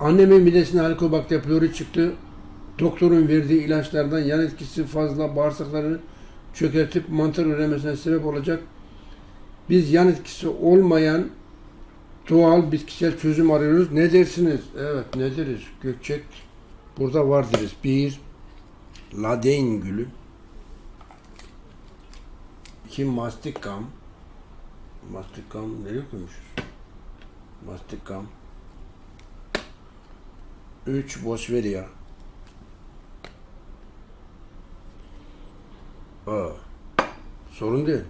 Annemin midesinde Helicobacter pylori çıktı. Doktorun verdiği ilaçlardan yan etkisi fazla bağırsaklarını çökertip mantar üremesine sebep olacak. Biz yan etkisi olmayan doğal bitkisel çözüm arıyoruz. Ne dersiniz? Evet ne deriz? Gökçek burada var deriz. Bir, ladein gülü. İki, mastikam. Mastikam nereye koymuşuz? Mastikam. Üç, boswellia. Aa, sorun değil.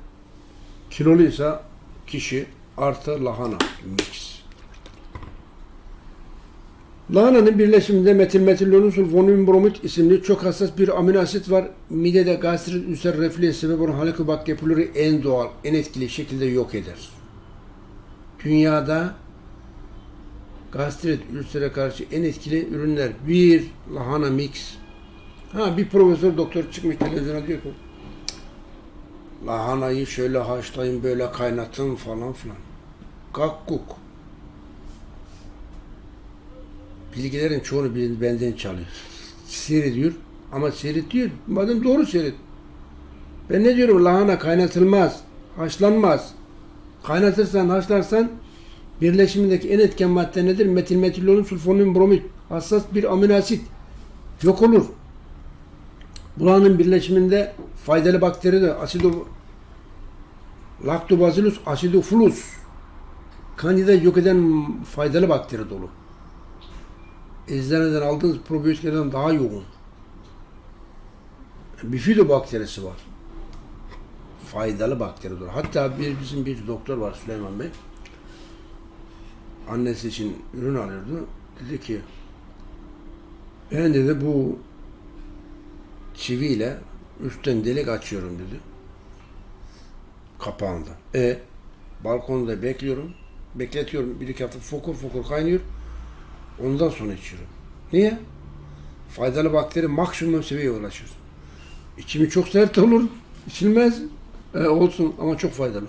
Kiloluysa kişi artı lahana mix. Lahananın birleşiminde metil metillonun sulfonum bromid isimli çok hassas bir amino asit var. Midede gastrit, ülser, reflüye sebep olan Helicobacter pylori en doğal, en etkili şekilde yok eder. Dünyada gastrit, ülsere karşı en etkili ürünler bir lahana mix. Ha bir profesör doktor çıkmış televizyona diyor ki lahanayı şöyle haşlayın böyle kaynatın falan filan. Kakkuk. Bilgilerin çoğunu benden çalıyor. Seyrediyor ama seyrediyor. Madem doğru seyret. Ben ne diyorum? Lahana kaynatılmaz. Haşlanmaz. Kaynatırsan, haşlarsan birleşimindeki en etken madde nedir? Metil metillonun sulfonun bromid. Hassas bir amino asit. Yok olur. Bulanın birleşiminde faydalı bakteri de asido Lactobacillus acidophilus kandida yok eden faydalı bakteri dolu. Eczaneden aldığınız probiyotiklerden daha yoğun. Bifidobakterisi var. Faydalı bakteri dolu. Hatta bir bizim bir doktor var Süleyman Bey. Annesi için ürün alıyordu. Dedi ki ben dedi bu çiviyle üstten delik açıyorum dedi. Kapağında. E balkonda bekliyorum. Bekletiyorum. Bir iki hafta fokur fokur kaynıyor. Ondan sonra içiyorum. Niye? Faydalı bakteri maksimum seviyeye ulaşır. İçimi çok sert olur. İçilmez. E, olsun ama çok faydalı.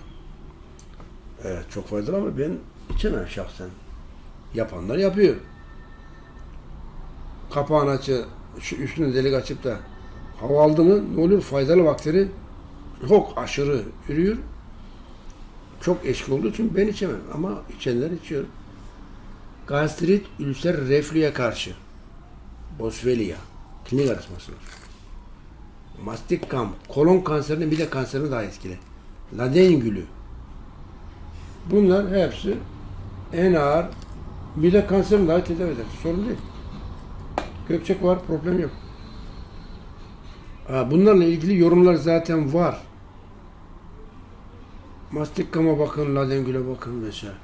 Evet çok faydalı ama ben içemem şahsen. Yapanlar yapıyor. Kapağını açı, şu üstüne delik açıp da hava aldı ne olur faydalı bakteri çok aşırı yürüyor. Çok eşki olduğu için ben içemem ama içenler içiyor. Gastrit, ülser, reflüye karşı. Boswellia. Klinik araştırması var. Mastik kam, kolon kanserine bir de kanserine daha etkili. Laden gülü. Bunlar hepsi en ağır bir de kanserini daha tedavi eder. Sorun değil. Gökçek var, problem yok. Bunlarla ilgili yorumlar zaten var. Mastik kama bakın, ladengüle bakın vesaire.